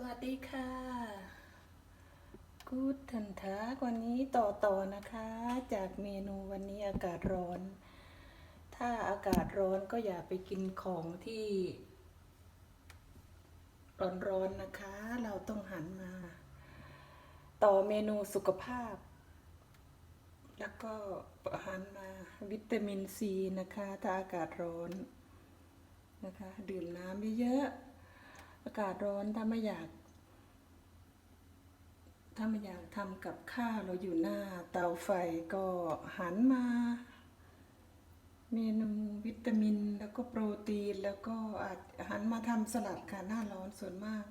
วัสดีค่ะ กูดทันทักวันนี้ต่อต่อนะคะ จากเมนูวันนี้อากาศร้อน ถ้าอากาศร้อนก็อย่าไปกินของที่ ร้อนๆนะคะ เราต้องหันมา ต่อเมนูสุขภาพ แล้วก็หันมาวิตามินซีนะคะ ถ้าอากาศร้อนนะคะ ดื่มน้ำเยอะๆ อากาศร้อนถ้าไม่อยาก ถ้าไม่อยากทำกับข้าวเราอยู่หน้าเตาไฟก็หันมา เมนูวิตามินแล้วก็โปรตีนแล้วก็อาจหันมาทำสลัดค่ะหน้าร้อนส่วนมาก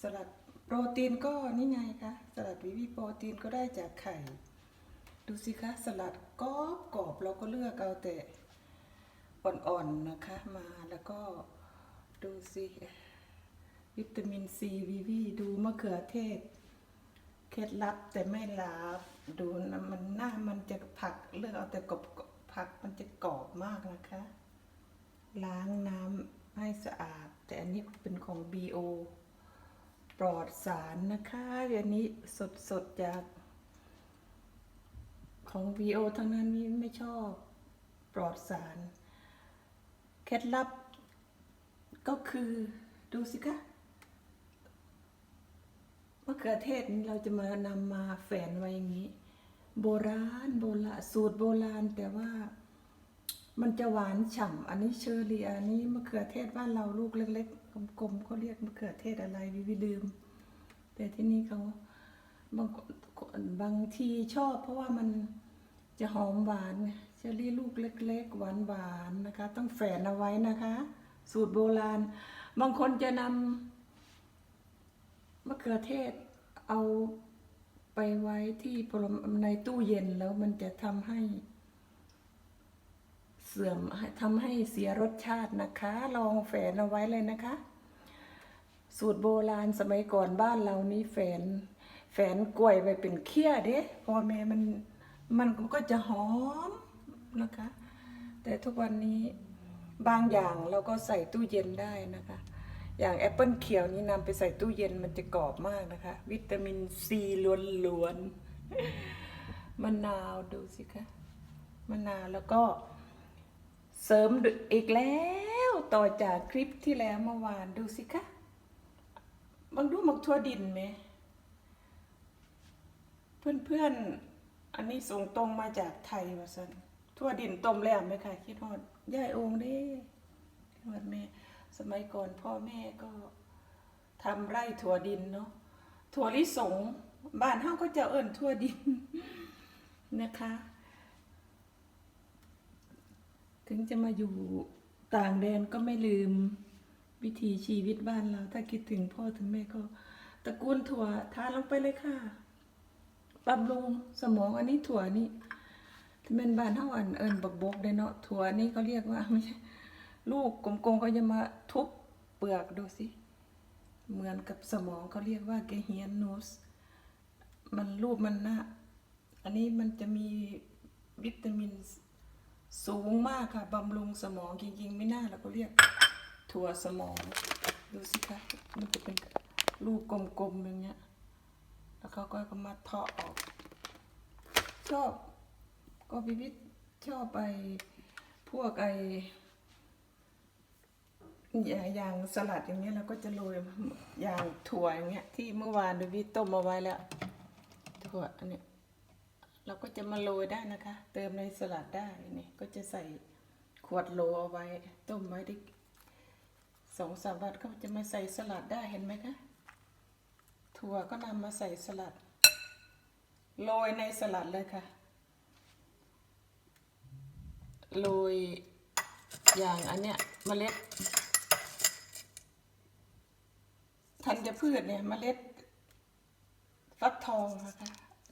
สลัดโปรตีนก็นี่ไงคะสลัดวิวีโปรตีนก็ได้จากไข่ ดูสิคะสลัดกรอบกรอบเราก็เลือกเอาแต่อ่อนๆนะคะมาแล้วก็ ดูสิวิตามินซีวีวีดูมะเขือเทศ เคล็ดลับแต่ไม่ลับดูนะมันหน้ามันจะผักเลือกเอาแต่กรอบผักมันจะกรอบมากนะคะ ล้างน้ำให้สะอาด แต่อันนี้เป็นของ BO ปลอดสารนะคะอันนี้สดสดๆจากของ BO ทั้งนั้นมีไม่ชอบปลอดสาร เคล็ดลับ ก็คือดูสิคะมะเขือเทศนี่เราจะมานำมาแฝนไว้อย่างนี้ โบราณโบราณสูตรโบราณแต่ว่ามันจะหวานฉ่ำอันนี้เชอร์รี่อันนี้มะเขือเทศบ้านเราลูกเล็กๆกลมๆเขาเรียกมะเขือเทศอะไรวิวิลืม แต่ที่นี่เขาบางบางทีชอบ เพราะว่ามันจะหอมหวานเชอร์รี่ลูกเล็ก ๆ หวานๆนะคะ ต้องแฝนเอาไว้นะคะ สูตรโบราณ บางคนจะนำมะเขือเทศเอาไปไว้ที่ในตู้เย็นแล้วมันจะทำให้เสื่อมทำให้เสียรสชาตินะคะ ลองแฝนเอาไว้เลยนะคะ สูตรโบราณสมัยก่อนบ้านเรานี่แฝน แฝนกล้วยไว้เป็นเคี้ยเด้พอแม่มันมันก็จะหอมนะคะ แต่ทุกวันนี้ บางอย่างเราก็ใส่ตู้เย็นได้นะคะ อย่างแอปเปิลเขียวนี่นำไปใส่ตู้เย็นมันจะกรอบมากนะคะ วิตามินซีล้วนๆมะนาวดูสิคะมะนาวแล้วก็เสริมอีกแล้วต่อจากคลิปที่แล้วเมื่อวานดูสิคะบางดูหมักทั่วดินไหม เพื่อนๆ อันนี้ส่งตรงมาจากไทยวะสันทั่วดินต้มแล้วไหมคะคิดฮอด ยายองค์เด้คิดแม่ สมัยก่อนพ่อแม่ก็ทำไร่ถั่วดินเนาะถั่วลิสง บ้านเฮาก็จะเอิ้นถั่วดินนะคะ ถึงจะมาอยู่ต่างแดนก็ไม่ลืมวิถีชีวิตบ้านเรา ถ้าคิดถึงพ่อถึงแม่ก็ตระกูลถั่วทานลงไปเลยค่ะบำรุงสมองอันนี้ถั่วนี่ ที่เป็นบ้านเฮาอันเอิ้นบักบกได้เนาะถั่วนี่เขาเรียกว่าไม่ใช่ลูกกลมๆก็จะมาทุบเปลือกดูสิ เหมือนกับสมองเขาเรียกว่าเกเฮียนโนสมันรูปมันน้าอันนี้มันจะมีวิตามินสูงมากค่ะบำรุงสมองจริงๆ ไม่น่าเราก็เรียกถั่วสมอง ดูสิคะมันจะเป็นลูกกลมๆอย่างเงี้ย แล้วเขาก็มาเทาะออกชอบ ก็พิพิธชอบไปพวกไออย่างสลัดอย่างเงี้ยเราก็จะโรยอย่างถั่วอย่างเงี้ยที่เมื่อวานดูวิต้มเอาไว้แล้วถั่วอันเนี้ยเราก็จะมาโรยได้นะคะ เติมในสลัดได้นี่ก็จะใส่ขวดโหลเอาไว้ ต้มไว้ได้สองสามวันก็จะมาใส่สลัดได้เห็นไหมคะถั่วก็นำมาใส่สลัดโรยในสลัดเลยค่ะ โรยอย่างอันเนี้ยเมล็ดธัญพืชเนี่ยเมล็ดฟักทองนะคะ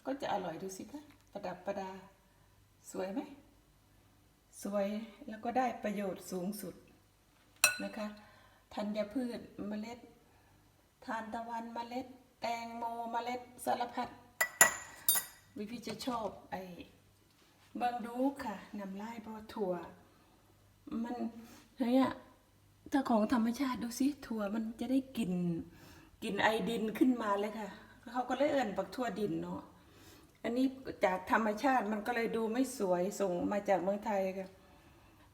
ก็จะอร่อยดูสิคะประดับประดา สวยไหม สวยแล้วก็ได้ประโยชน์สูงสุดนะคะธัญพืชเมล็ดทานตะวันเมล็ด แตงโมเมล็ดสารพัดวิพี่จะชอบไอ เบิงดูค่ะนำไล่เพราะถั่ว มันเนี่ยถ้าของธรรมชาติดูสิถั่วมันจะได้กลิ่นกลิ่นไอดินขึ้นมาเลยค่ะ เขาก็เลยเอิ่นบักทั่วดินเนาะอันนี้จากธรรมชาติมันก็เลยดูไม่สวยส่งมาจากเมืองไทยค่ะ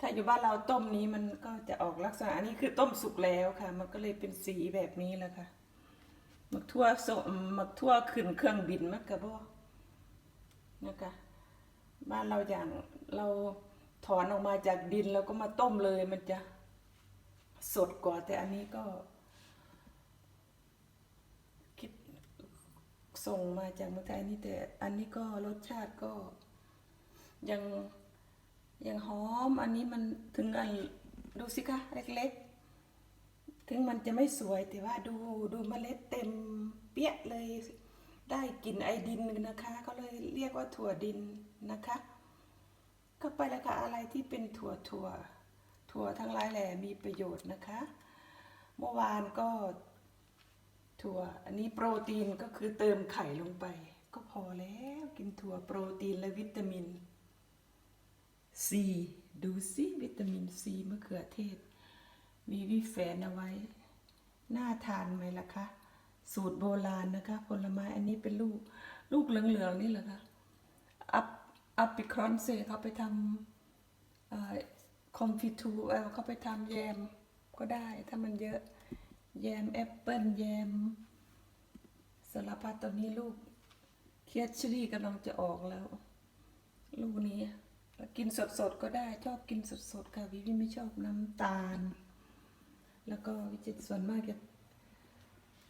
ถ้าอยู่บ้านเราต้มนี้มันก็จะออกลักษณะอันนี้คือต้มสุกแล้วค่ะ มันก็เลยเป็นสีแบบนี้แหละค่ะมักทั่วสมหมักทั่วขึ้นเครื่องบินมักกะบ่นะคะ บ้านเราอย่างเราถอนออกมาจากดินแล้วก็มาต้มเลยมันจะสดกว่าแต่อันนี้ก็คิดส่งมาจากเมืองไทยนี่แต่อันนี้ก็รสชาติก็ยังยังหอมอันนี้มันถึงอันดูสิคะเล็กๆ ถึงมันจะไม่สวยแต่ว่าดูดูเมล็ดเต็มเปี้ยเลย ได้กลิ่นไอดินนะคะก็เลยเรียกว่าถั่วดินนะคะ ก็ไปแล้วค่ะอะไรที่เป็นถั่วถั่วถั่วทั้งหลายแหล่มีประโยชน์นะคะ เมื่อวานก็ถั่วอันนี้โปรตีนก็คือเติมไข่ลงไป ก็พอแล้วกินถั่วโปรตีนและวิตามินซีดูสิวิตามินซีมะเขือเทศ มีวิแฝนเอาไว้ น่าทานไหมล่ะคะ สูตรโบราณนะคะ ผลไม้อันนี้เป็นลูก ลูกเหลืองๆนี่เหรอคะอัพอัพปิครอนเซเขาไปทำคอมฟิทูเอ่อเขาไปทำแยมก็ได้ ถ้ามันเยอะแยมแอปเปิลแยมสารพัดตอนนี้ลูกเคียชรี่กำลังจะออกแล้ว ลูกนี้กินสดๆก็ได้ชอบกินสดๆค่ะวิวิไม่ชอบน้ำตาล แล้วก็วิจิตส่วนมากจะ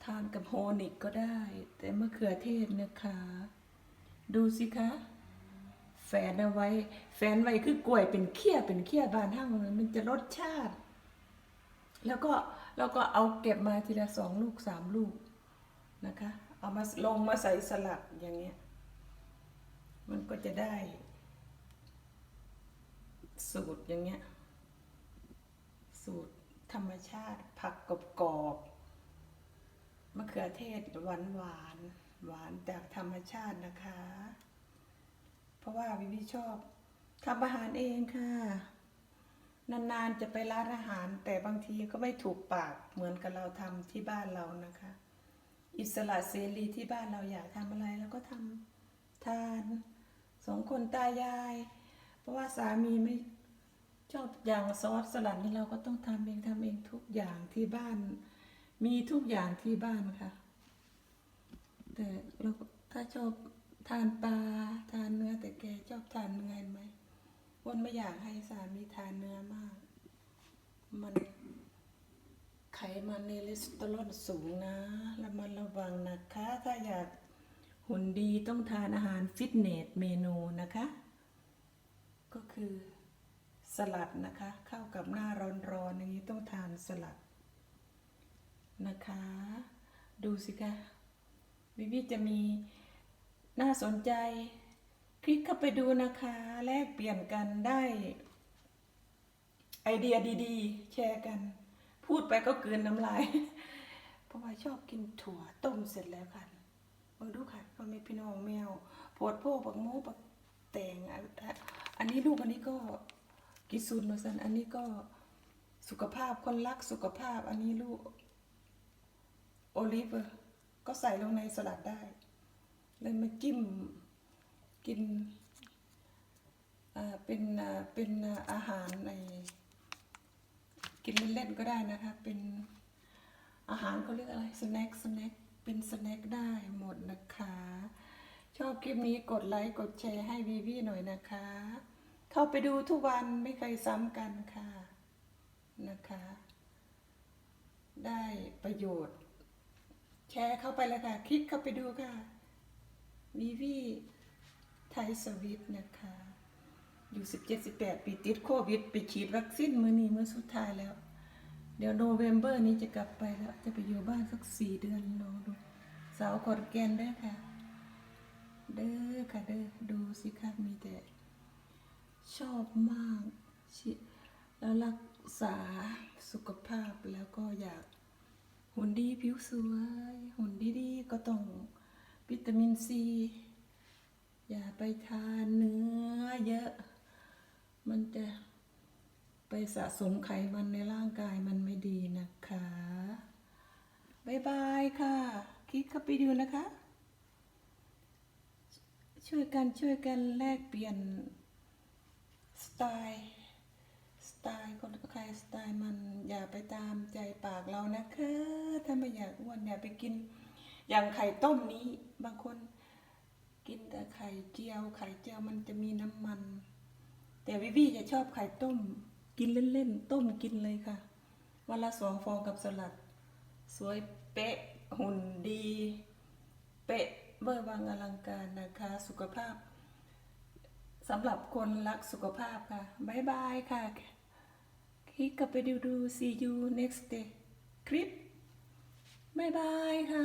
ทานกับโฮนิกก็ได้ แต่มะเขือเทศนะคะ ดูสิคะ แฝนเอาไว้ แฝนไว้คือกล้วยเป็นเขี้ยเป็นเขี้ยบานห้างมันจะรสชาติ แล้วก็แล้วก็เอาเก็บมาทีละสองลูกสามลูกนะคะ เอามาลงมาใส่สลัดอย่างเงี้ย มันก็จะได้ สูตรอย่างเงี้ย สูตรธรรมชาติผักกรอบๆ มะเขือเทศหวานหวานหวานจากธรรมชาตินะคะ เพราะว่าวิวิชอบทำอาหารเองค่ะ นานๆจะไปร้านอาหาร แต่บางทีก็ไม่ถูกปากเหมือนกับเราทำที่บ้านเรานะคะ อิสระเสรีที่บ้านเราอยากทำอะไรเราก็ทำทานสองคนตายาย เพราะว่าสามีไม่ชอบอย่างซอสสลัดนี่เราก็ต้องทำเองทำเองทุกอย่างที่บ้าน มีทุกอย่างที่บ้านค่ะ แต่เราถ้าชอบทานปลาทานเนื้อแต่แกชอบทานเนื้อไหมวันไม่อยากให้สามีทานเนื้อมาก มันไขมันในเลสเตอรอลสูงนะระมัดระวังนะคะ ถ้าอยากหุ่นดีต้องทานอาหารฟิตเนสเมนูนะคะ ก็คือสลัดนะคะ เข้ากับหน้าร้อนๆอย่างนี้ต้องทานสลัด นะคะ ดูสิคะวิวิจะมีน่าสนใจ คลิกเข้าไปดูนะคะ แลกเปลี่ยนกันได้ ไอเดียดีๆ แชร์กัน พูดไปก็เกินน้ำลาย เพราะว่าชอบกินถั่วต้มเสร็จแล้วค่ะมาดูค่ะพ่อแม่พี่น้องแมวปวดโพปักหมูปักแตงอันนี้ลูกอันนี้ก็กิซุนมาสันอันนี้ก็สุขภาพคนรักสุขภาพอันนี้ลูก โอลิฟก็ใส่ลงในสลัดได้ เลยมาจิ้มกินเป็นอาเป็นอาหารในกินเล่นๆก็ได้นะคะ เป็นอาหารเขาเรียกอะไรสแน็คสแน็คเป็นสแน็คได้หมดนะคะ ชอบคลิปนี้กดไลค์ กดแชร์ให้วีวีหน่อยนะคะ เข้าไปดูทุกวันไม่เคยซ้ำกันค่ะนะคะ ได้ประโยชน์ แชร์เข้าไปเลยค่ะ คลิกเข้าไปดูค่ะวีวีไทยสวิตนะคะ อยู่สิบเจ็ดสิบแปดปีติดโควิด ไปฉีดวัคซีนมือนี้มือสุดท้ายแล้ว เดี๋ยวโนเวมเบอร์นี้จะกลับไปแล้ว จะไปอยู่บ้านสักสี่เดือนลองดูสาวขอนแก่นได้ค่ะ เด้อค่ะเด้อดูสิค่ะมีแต่ ชอบมาก แล้วรักษาสุขภาพแล้วก็อยาก หุ่นดีผิวสวย หุ่นดีๆ ก็ต้องวิตามินซี อย่าไปทานเนื้อเยอะ มันจะไปสะสมไขมันในร่างกายมันไม่ดีนะคะบ๊ายบายค่ะ คลิกเข้าไปดูนะคะ ช่วยกันช่วยกันแลกเปลี่ยนสไตล์ ไตล์คนใครสไตล์มันอย่าไปตามใจปากเรานะคะ ถ้าไม่อยากอ้วนอย่าไปกิน อย่างไข่ต้มนี้ บางคนกินแต่ไข่เจียว ไข่เจียวมันจะมีน้ำมัน แต่วิวีจะชอบไข่ต้ม กินเล่นๆต้มกินเลยค่ะ วันละสองฟองกับสลัด สวยเป๊ะหุ่นดี เป๊ะเบอร์วังอลังการนะคะ สุขภาพสำหรับคนรักสุขภาพค่ะ บ๊ายบายค่ะ คลิกกลับไปดูดู see you next day คลิปบายบายค่ะ